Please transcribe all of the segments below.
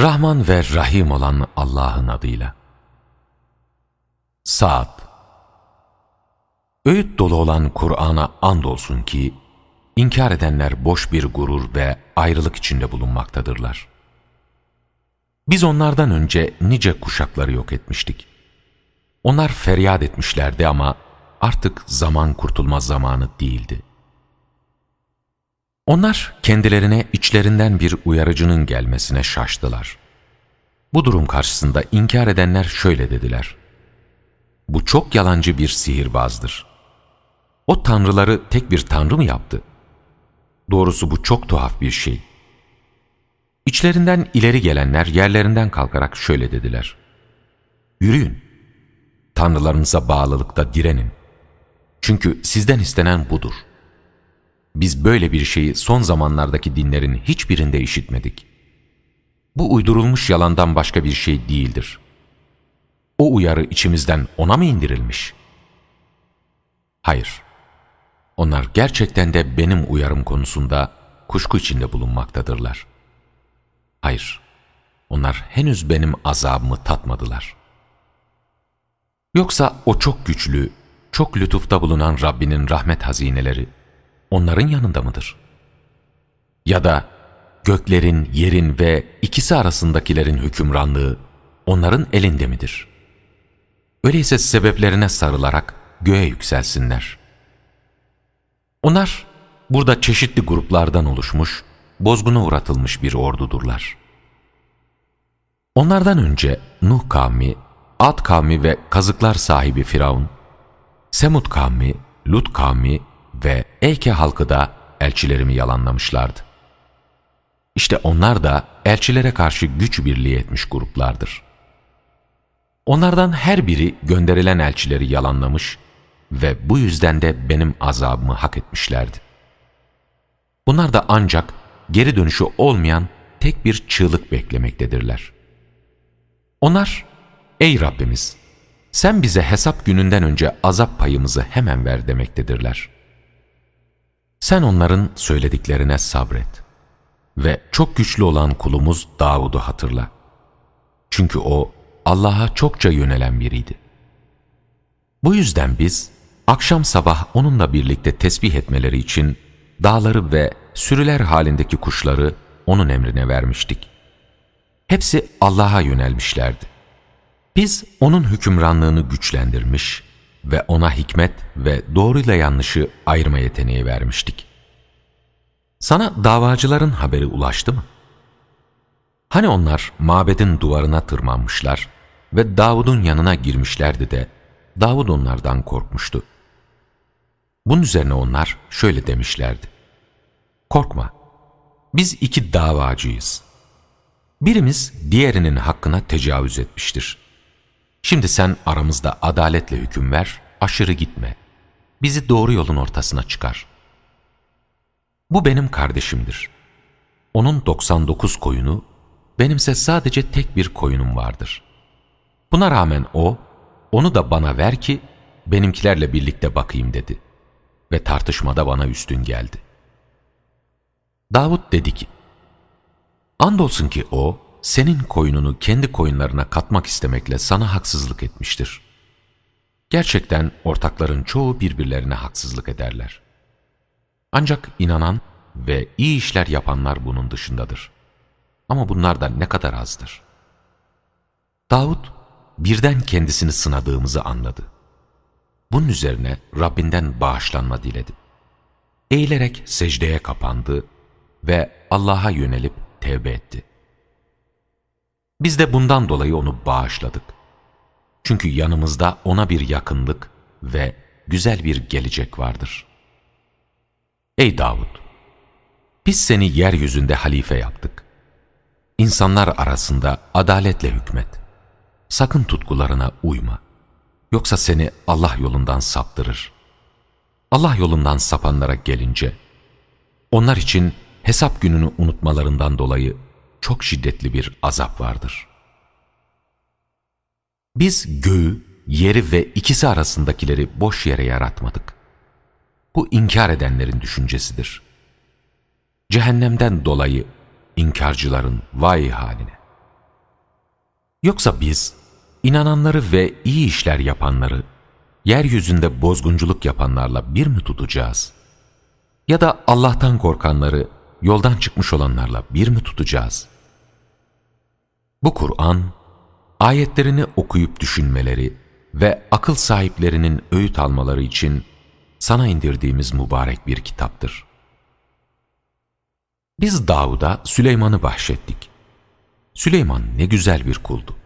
Rahman ve Rahim olan Allah'ın adıyla. Saat Öğüt dolu olan Kur'an'a andolsun ki, inkar edenler boş bir gurur ve ayrılık içinde bulunmaktadırlar. Biz onlardan önce nice kuşakları yok etmiştik. Onlar feryat etmişlerdi ama artık zaman kurtulma zamanı değildi. Onlar kendilerine içlerinden bir uyarıcının gelmesine şaştılar. Bu durum karşısında inkar edenler şöyle dediler. Bu çok yalancı bir sihirbazdır. O tanrıları tek bir tanrı mı yaptı? Doğrusu bu çok tuhaf bir şey. İçlerinden ileri gelenler yerlerinden kalkarak şöyle dediler. Yürüyün. Tanrılarınıza bağlılıkta direnin. Çünkü sizden istenen budur. Biz böyle bir şeyi son zamanlardaki dinlerin hiçbirinde işitmedik. Bu uydurulmuş yalandan başka bir şey değildir. O uyarı içimizden ona mı indirilmiş? Hayır. Onlar gerçekten de benim uyarım konusunda kuşku içinde bulunmaktadırlar. Hayır. Onlar henüz benim azabımı tatmadılar. Yoksa o çok güçlü, çok lütufta bulunan Rabbinin rahmet hazineleri onların yanında mıdır? Ya da göklerin, yerin ve ikisi arasındakilerin hükümranlığı onların elinde midir? Öyleyse sebeplerine sarılarak göğe yükselsinler. Onlar burada çeşitli gruplardan oluşmuş, bozguna uğratılmış bir ordudurlar. Onlardan önce Nuh kavmi, Ad kavmi ve kazıklar sahibi Firavun, Semud kavmi, Lut kavmi ve Eyke halkı da elçilerimi yalanlamışlardı. İşte onlar da elçilere karşı güç birliği etmiş gruplardır. Onlardan her biri gönderilen elçileri yalanlamış ve bu yüzden de benim azabımı hak etmişlerdi. Bunlar da ancak geri dönüşü olmayan tek bir çığlık beklemektedirler. Onlar, ey Rabbimiz, sen bize hesap gününden önce azap payımızı hemen ver demektedirler. Sen onların söylediklerine sabret ve çok güçlü olan kulumuz Davud'u hatırla. Çünkü o Allah'a çokça yönelen biriydi. Bu yüzden biz akşam sabah onunla birlikte tesbih etmeleri için dağları ve sürüler halindeki kuşları onun emrine vermiştik. Hepsi Allah'a yönelmişlerdi. Biz onun hükümranlığını güçlendirmiş ve ona hikmet ve doğruyla yanlışı ayırma yeteneği vermiştik. Sana davacıların haberi ulaştı mı? Hani onlar mabedin duvarına tırmanmışlar ve Davud'un yanına girmişlerdi de Davud onlardan korkmuştu. Bunun üzerine onlar şöyle demişlerdi. Korkma, biz iki davacıyız. Birimiz diğerinin hakkına tecavüz etmiştir. Şimdi sen aramızda adaletle hüküm ver, aşırı gitme. Bizi doğru yolun ortasına çıkar. Bu benim kardeşimdir. Onun 99 koyunu, benimse sadece tek bir koyunum vardır. Buna rağmen o, onu da bana ver ki benimkilerle birlikte bakayım dedi. Ve tartışmada bana üstün geldi. Davut dedi ki, Andolsun ki o, senin koyununu kendi koyunlarına katmak istemekle sana haksızlık etmiştir. Gerçekten ortakların çoğu birbirlerine haksızlık ederler. Ancak inanan ve iyi işler yapanlar bunun dışındadır. Ama bunlar da ne kadar azdır. Davut birden kendisini sınadığımızı anladı. Bunun üzerine Rabbinden bağışlanma diledi. Eğilerek secdeye kapandı ve Allah'a yönelip tevbe etti. Biz de bundan dolayı onu bağışladık. Çünkü yanımızda ona bir yakınlık ve güzel bir gelecek vardır. Ey Davud! Biz seni yeryüzünde halife yaptık. İnsanlar arasında adaletle hükmet. Sakın tutkularına uyma. Yoksa seni Allah yolundan saptırır. Allah yolundan sapanlara gelince, onlar için hesap gününü unutmalarından dolayı çok şiddetli bir azap vardır. Biz göğü, yeri ve ikisi arasındakileri boş yere yaratmadık. Bu inkar edenlerin düşüncesidir. Cehennemden dolayı inkarcıların vay haline. Yoksa biz inananları ve iyi işler yapanları yeryüzünde bozgunculuk yapanlarla bir mi tutacağız? Ya da Allah'tan korkanları yoldan çıkmış olanlarla bir mi tutacağız? Bu Kur'an, ayetlerini okuyup düşünmeleri ve akıl sahiplerinin öğüt almaları için sana indirdiğimiz mübarek bir kitaptır. Biz Davud'a Süleyman'ı bahşettik. Süleyman ne güzel bir kuldu.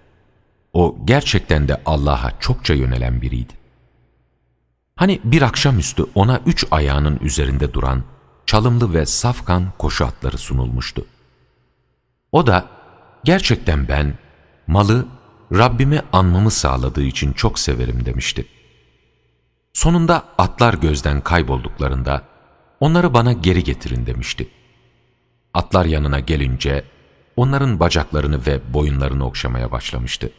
O gerçekten de Allah'a çokça yönelen biriydi. Hani bir akşamüstü ona üç ayağının üzerinde duran çalımlı ve safkan koşu atları sunulmuştu. O da gerçekten ben malı Rabbimi anmamı sağladığı için çok severim demişti. Sonunda atlar gözden kaybolduklarında onları bana geri getirin demişti. Atlar yanına gelince onların bacaklarını ve boyunlarını okşamaya başlamıştı.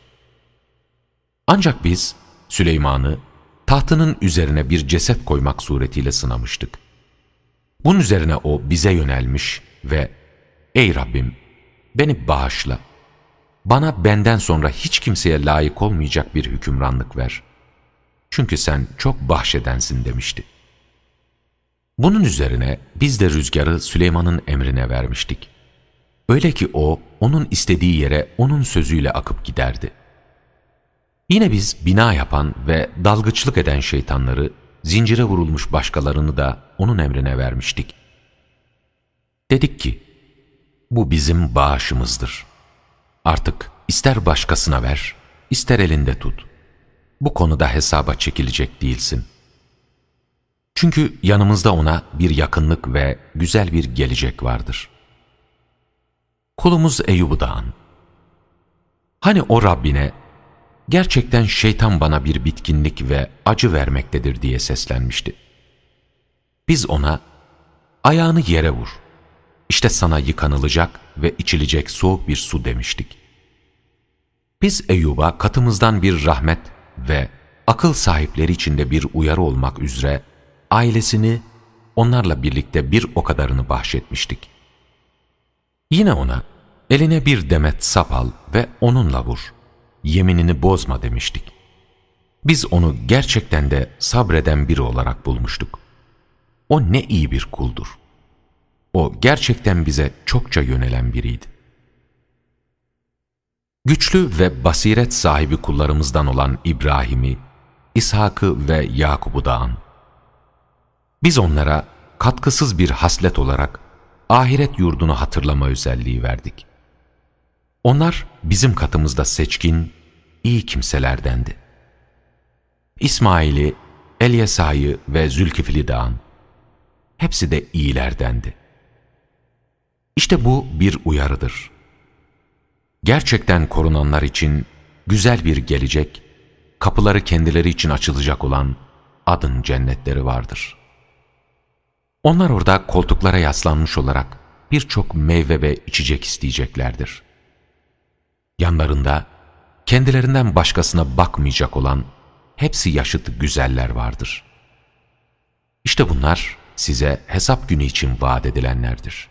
Ancak biz Süleyman'ı tahtının üzerine bir ceset koymak suretiyle sınamıştık. Bunun üzerine o bize yönelmiş ve ''Ey Rabbim beni bağışla, bana benden sonra hiç kimseye layık olmayacak bir hükümranlık ver. Çünkü sen çok bahşedensin.'' demişti. Bunun üzerine biz de rüzgarı Süleyman'ın emrine vermiştik. Öyle ki o, onun istediği yere onun sözüyle akıp giderdi. Yine biz bina yapan ve dalgıçlık eden şeytanları, zincire vurulmuş başkalarını da onun emrine vermiştik. Dedik ki, bu bizim bağışımızdır. Artık ister başkasına ver, ister elinde tut. Bu konuda hesaba çekilecek değilsin. Çünkü yanımızda ona bir yakınlık ve güzel bir gelecek vardır. Kulumuz Eyyub'u da an. Hani o Rabbine, gerçekten şeytan bana bir bitkinlik ve acı vermektedir diye seslenmişti. Biz ona, ayağını yere vur, işte sana yıkanılacak ve içilecek soğuk bir su demiştik. Biz Eyyub'a katımızdan bir rahmet ve akıl sahipleri içinde bir uyarı olmak üzere ailesini onlarla birlikte bir o kadarını bahşetmiştik. Yine ona eline bir demet sap al ve onunla vur. Yeminini bozma demiştik. Biz onu gerçekten de sabreden biri olarak bulmuştuk. O ne iyi bir kuldur. O gerçekten bize çokça yönelen biriydi. Güçlü ve basiret sahibi kullarımızdan olan İbrahim'i, İshak'ı ve Yakub'u da an. Biz onlara katkısız bir haslet olarak ahiret yurdunu hatırlama özelliği verdik. Onlar bizim katımızda seçkin, iyi kimselerdendi. İsmail'i, Elyesa'yı ve Zülkifli Dağ'ın, hepsi de iyilerdendi. İşte bu bir uyarıdır. Gerçekten korunanlar için güzel bir gelecek, kapıları kendileri için açılacak olan adın cennetleri vardır.'' Onlar orada koltuklara yaslanmış olarak birçok meyve ve içecek isteyeceklerdir. Yanlarında kendilerinden başkasına bakmayacak olan hepsi yaşıt güzeller vardır. İşte bunlar size hesap günü için vaat edilenlerdir.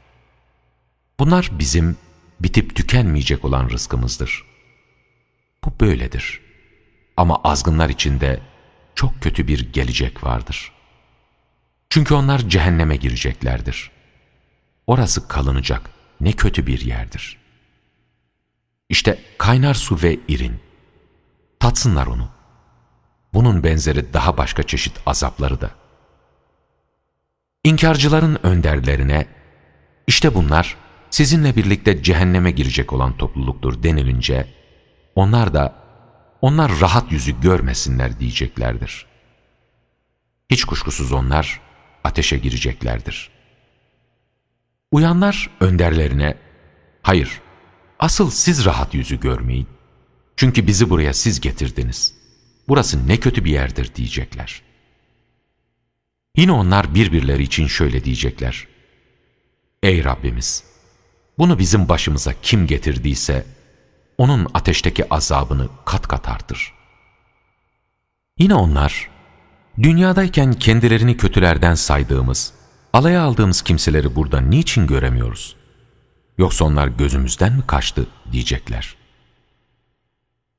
Bunlar bizim bitip tükenmeyecek olan rızkımızdır. Bu böyledir. Ama azgınlar içinde çok kötü bir gelecek vardır.'' Çünkü onlar cehenneme gireceklerdir. Orası kalınacak ne kötü bir yerdir. İşte kaynar su ve irin. Tatsınlar onu. Bunun benzeri daha başka çeşit azapları da. İnkarcıların önderlerine, işte bunlar sizinle birlikte cehenneme girecek olan topluluktur denilince, onlar da, onlar rahat yüzü görmesinler diyeceklerdir. Hiç kuşkusuz onlar, ateşe gireceklerdir. Uyanlar önderlerine, hayır, asıl siz rahat yüzü görmeyin. Çünkü bizi buraya siz getirdiniz. Burası ne kötü bir yerdir diyecekler. Yine onlar birbirleri için şöyle diyecekler. Ey Rabbimiz! Bunu bizim başımıza kim getirdiyse, onun ateşteki azabını kat kat artır. Yine onlar, Dünyadayken kendilerini kötülerden saydığımız, alaya aldığımız kimseleri burada niçin göremiyoruz? Yoksa onlar gözümüzden mi kaçtı diyecekler.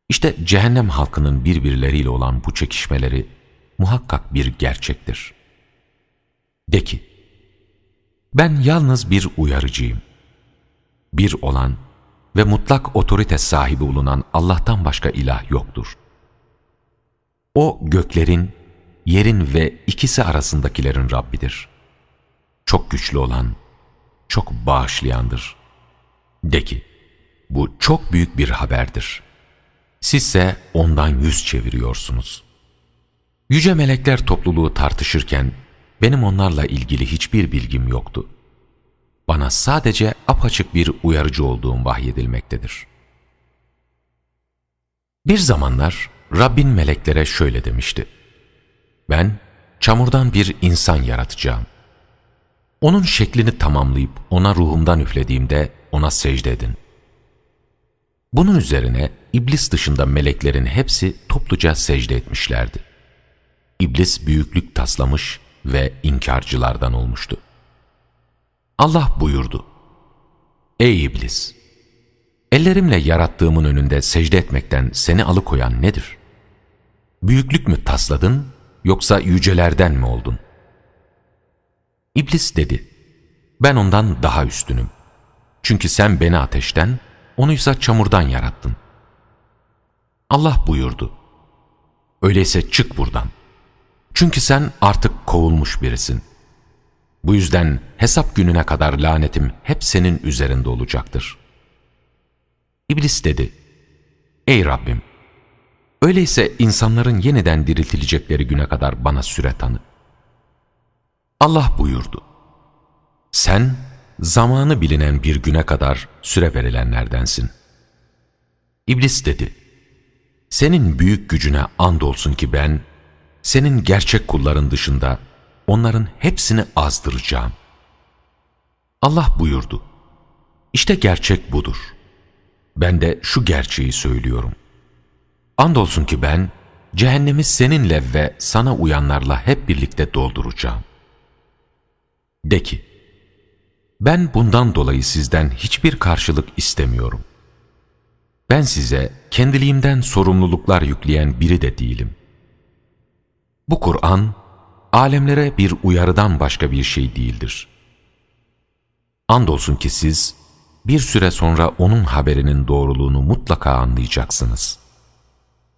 İşte cehennem halkının birbirleriyle olan bu çekişmeleri muhakkak bir gerçektir. De ki, ben yalnız bir uyarıcıyım. Bir olan ve mutlak otorite sahibi bulunan Allah'tan başka ilah yoktur. O göklerin, yerin ve ikisi arasındakilerin Rabbidir. Çok güçlü olan, çok bağışlayandır. De ki, bu çok büyük bir haberdir. Sizse ondan yüz çeviriyorsunuz. Yüce melekler topluluğu tartışırken benim onlarla ilgili hiçbir bilgim yoktu. Bana sadece apaçık bir uyarıcı olduğum vahyedilmektedir. Bir zamanlar Rabbin meleklere şöyle demişti. Ben çamurdan bir insan yaratacağım. Onun şeklini tamamlayıp ona ruhumdan üflediğimde ona secde edin. Bunun üzerine iblis dışında meleklerin hepsi topluca secde etmişlerdi. İblis büyüklük taslamış ve inkarcılardan olmuştu. Allah buyurdu. Ey iblis! Ellerimle yarattığımın önünde secde etmekten seni alıkoyan nedir? Büyüklük mü tasladın yoksa yücelerden mi oldun? İblis dedi, ben ondan daha üstünüm. Çünkü sen beni ateşten, onuysa çamurdan yarattın. Allah buyurdu, öyleyse çık buradan. Çünkü sen artık kovulmuş birisin. Bu yüzden hesap gününe kadar lanetim hep senin üzerinde olacaktır. İblis dedi, Ey Rabbim! Öyleyse insanların yeniden diriltilecekleri güne kadar bana süre tanı. Allah buyurdu. Sen zamanı bilinen bir güne kadar süre verilenlerdensin. İblis dedi. Senin büyük gücüne andolsun ki ben, senin gerçek kulların dışında onların hepsini azdıracağım. Allah buyurdu. İşte gerçek budur. Ben de şu gerçeği söylüyorum. Andolsun ki ben, cehennemi seninle ve sana uyanlarla hep birlikte dolduracağım. De ki, ben bundan dolayı sizden hiçbir karşılık istemiyorum. Ben size kendiliğimden sorumluluklar yükleyen biri de değilim. Bu Kur'an, alemlere bir uyarıdan başka bir şey değildir. Andolsun ki siz, bir süre sonra onun haberinin doğruluğunu mutlaka anlayacaksınız.''